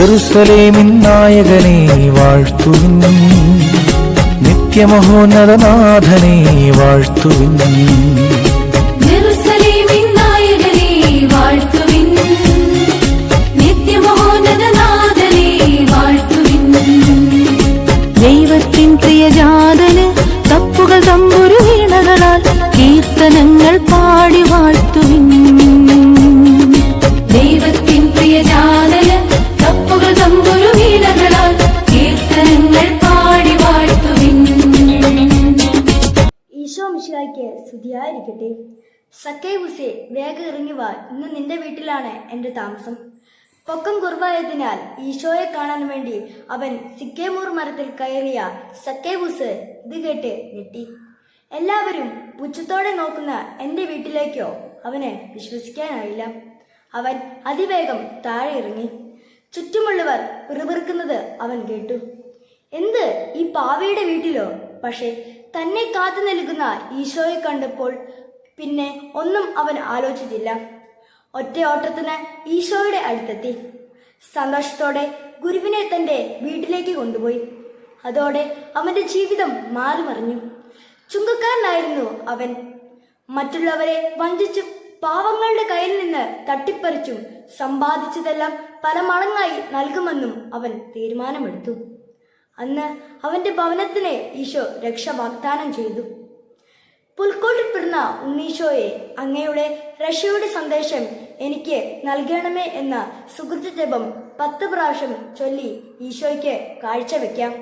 ജെറുസലേമിൻ നായകനെ വാഴ്ത്തുവിൻ നിത്യമഹോന്നതനാഥനെ വാഴ്ത്തുവിൻ ദൈവത്തിൻ പ്രിയജാതന് തപ്പുകൾ തമ്പുരു പാടി വാഴ്ത്തുവിൻ. ഈശോ മിശിഹായ്ക്ക് സ്തുതിയായിരിക്കട്ടെ. സക്കൈബുസെ വേഗം ഇറങ്ങി വാ. ഇന്ന് നിന്റെ വീട്ടിലാണ് എന്റെ താമസം. പൊക്കം കുറവായതിനാൽ ഈശോയെ കാണാൻ വേണ്ടി അവൻ സിക്കേമൂർ മരത്തിൽ കയറിയ സക്കൈബുസ് ഇത് കേട്ട് ഞെട്ടി. എല്ലാവരും പുച്ഛത്തോടെ നോക്കുന്ന എന്റെ വീട്ടിലേക്കോ അവന് വിശ്വസിക്കാനായില്ല. അവൻ അതിവേഗം താഴെ ഇറങ്ങി. ചുറ്റുമുള്ളവർ പിറുപിറുക്കുന്നത് അവൻ കേട്ടു. എന്ത് ഈ പാവയുടെ വീട്ടിലോ? പക്ഷേ തന്നെ കാത്തു നിൽക്കുന്ന ഈശോയെ കണ്ടപ്പോൾ പിന്നെ ഒന്നും അവൻ ആലോചിച്ചില്ല. ഒറ്റ ഓട്ടത്തിന് ഈശോയുടെ അടുത്തെത്തി. സന്തോഷത്തോടെ ഗുരുവിനെ തന്റെ വീട്ടിലേക്ക് കൊണ്ടുപോയി. അതോടെ അവന്റെ ജീവിതം മാറി മറിഞ്ഞു ചുങ്കക്കാരനായിരുന്നു അവൻ. മറ്റുള്ളവരെ വഞ്ചിച്ചും പാവങ്ങളുടെ കയ്യിൽ നിന്ന് തട്ടിപ്പറിച്ചും സമ്പാദിച്ചതെല്ലാം പല മടങ്ങായി നൽകുമെന്നും അവൻ തീരുമാനമെടുത്തു. അന്ന് അവന്റെ ഭവനത്തിന് ഈശോ രക്ഷ വാഗ്ദാനം ചെയ്തു. പുൽക്കോട്ടിൽപ്പെടുന്ന ഉണ്ണീശോയെ അങ്ങയുടെ രക്ഷയുടെ സന്ദേശം എനിക്ക് നൽകണമേ എന്ന സുഹൃത്ത് ജപം പത്ത് പ്രാവശ്യം ചൊല്ലി ഈശോയ്ക്ക് കാഴ്ചവെക്കാം.